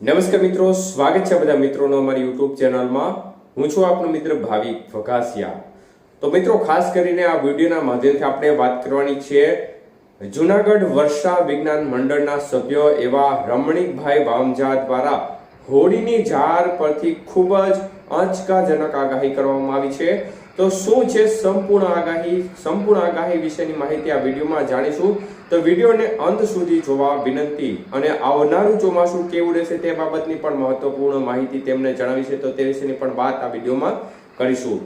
નમસ્કાર મિત્રો, સ્વાગત છે બધા મિત્રોનો અમારી યુટ્યુબ ચેનલમાં. હું છું આપનો મિત્ર ભાવિક વઘાસિયા તો મિત્રો, ખાસ કરીને આ વિડીયોના માધ્યમથી આપણે વાત કરવાની છે જુનાગઢ વર્ષા વિજ્ઞાન મંડળના સભ્યો એવા રમણીકભાઈ વામજા દ્વારા હોળીની ઝાર પરથી ખૂબ જ આંચકાજનક આગાહી કરવામાં આવી છે. તો શું છે સંપૂર્ણ આગાહી? સંપૂર્ણ આગાહી વિશેની માહિતી આ વિડીયોમાં જાણીશું. તો વિડીયોને અંત સુધી જોવા વિનંતી અને આવનારું ચોમાસું કેવું રહેશે તે બાબતની પણ મહત્વપૂર્ણ માહિતી તેમને જણાવી છે. તો તે વિશેની પણ વાત આ વિડીયોમાં કરીશું.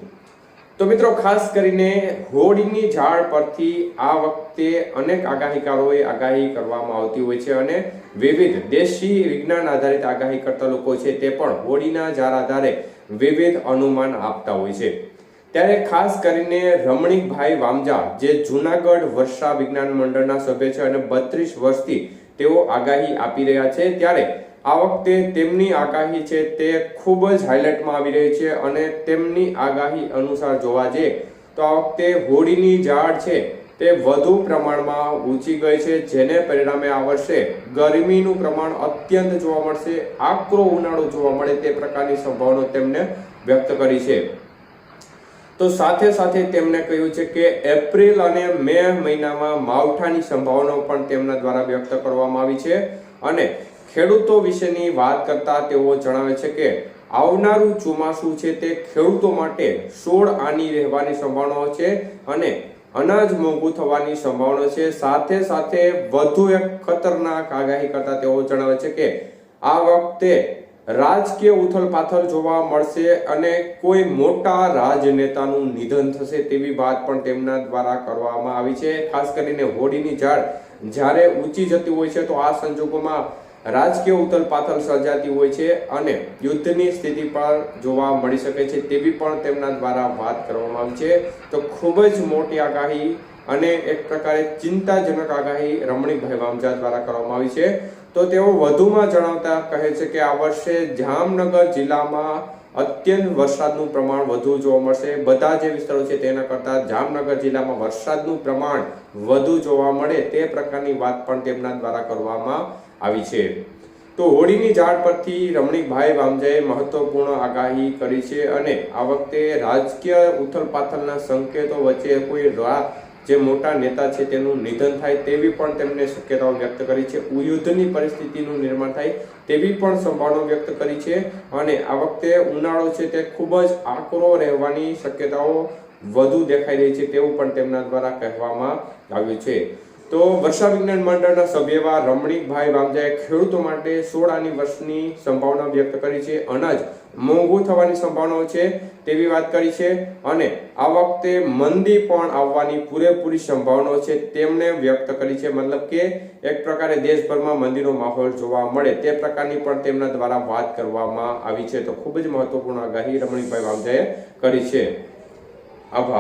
તો મિત્રો, ખાસ કરીને હોળીની ઝાડ પરથી આ વખતે અનેક આગાહીકારોએ આગાહી કરવામાં આવતી હોય છે અને વિવિધ દેશી વિજ્ઞાન આધારિત આગાહી કરતા લોકો છે તે પણ હોળીના ઝાડ આધારે વિવિધ અનુમાન આપતા હોય છે. ત્યારે ખાસ કરીને રમણીકભાઈ વામજા જે જુનાગઢ વર્ષા વિજ્ઞાન મંડળના સભ્ય છે અને બત્રીસ વર્ષથી તેઓ આગાહી આપી રહ્યા છે. ત્યારે આ વખતે તેમની આગાહી છે તે ખૂબ જ હાઇલાઇટમાં આવી રહી છે અને તેમની આગાહી અનુસાર જોવા જઈએ તો આ વખતે હોળીની ઝાડ છે તે વધુ પ્રમાણમાં ઊંચી ગઈ છે, જેને પરિણામે આ વર્ષે ગરમીનું પ્રમાણ અત્યંત જોવા મળશે. આકરો ઉનાળો જોવા મળે તે પ્રકારની સંભાવના તેમને વ્યક્ત કરી છે. તો સાથે સાથે તેમણે કહ્યું છે કે એપ્રિલ અને મે મહિનામાં માવઠાની સંભાવનાઓ પણ તેમના દ્વારા વ્યક્ત કરવામાં આવી છે અને ખેડૂતો વિશેની વાત કરતા તેઓ જણાવે છે કે આવનારું ચોમાસું છે તે ખેડૂતો માટે સોળ આની રહેવાની સંભાવનાઓ છે અને અનાજ મોંઘું થવાની સંભાવના છે. સાથે સાથે વધુ એક ખતરનાક આગાહી કરતા તેઓ જણાવે છે કે આ વખતે રાજકીય ઉથલપાથલ જોવા મળશે અને કોઈ મોટા રાજનેતાનું નિધન થશે તેવી વાત પણ તેમના દ્વારા કરવામાં આવી છે. ખાસ કરીને હોળીની ઝાડ જ્યારે ઊંચી જતી હોય છે તો આ સંજોગોમાં રાજકીય ઉથલપાથલ સર્જાતી હોય છે અને યુદ્ધની સ્થિતિ પણ જોવા મળી શકે છે તેવી પણ તેમના દ્વારા વાત કરવામાં આવી છે. તો ખૂબ જ મોટી આગાહી અને એક પ્રકારે ચિંતાજનક આગાહી રમણીકભાઈ વામજા દ્વારા કરવામાં આવી છે. તો તેઓ વધુમાં જણાવતા કહે છે કે આ વર્ષે જામનગર જિલ્લામાં અત્યંત વરસાદનું પ્રમાણ વધુ જોવા મળશે. બધા જે વિસ્તારો છે તેના કરતાં જામનગર જિલ્લામાં વરસાદનું પ્રમાણ વધુ જોવા મળે તે પ્રકારની વાત પણ તેમના દ્વારા કરવામાં આવી છે. તો હોળીની ઝાડ પરથી રમણીકભાઈ વામજાએ મહત્વપૂર્ણ આગાહી કરી છે અને આ વખતે રાજકીય ઉથલપાથલના સંકેતો વચ્ચે કોઈ જે મોટા નેતા છે તેનું નિધન થાય તેવી પણ તેમણે શક્યતાઓ વ્યક્ત કરી છે. યુદ્ધની પરિસ્થિતિનું નિર્માણ થાય તેવી પણ સંભાવનાઓ વ્યક્ત કરી છે અને આ વખતે ઉનાળો છે તે ખૂબ જ આકરો રહેવાની શક્યતાઓ વધુ દેખાઈ રહી છે તેવું પણ તેમના દ્વારા કહેવામાં આવ્યું છે. તો વર્ષા વિજ્ઞાન મંડળના સભ્ય એવા રમણીકભાઈ વામજાએ ખેડૂતો માટે સોળ આની વર્ષની સંભાવના વ્યક્ત કરી છે. અનાજ મોંઘું થવાની સંભાવનાઓ છે તેવી વાત કરી છે અને આ વખતે મંદી પણ આવવાની પૂરેપૂરી સંભાવનાઓ છે તેમણે વ્યક્ત કરી છે. મતલબ કે એક પ્રકારે દેશભરમાં મંદીનો માહોલ જોવા મળે તે પ્રકારની પણ તેમના દ્વારા વાત કરવામાં આવી છે. તો ખૂબ જ મહત્વપૂર્ણ આગાહી રમણીકભાઈ વામજાએ કરી છે. આભાર.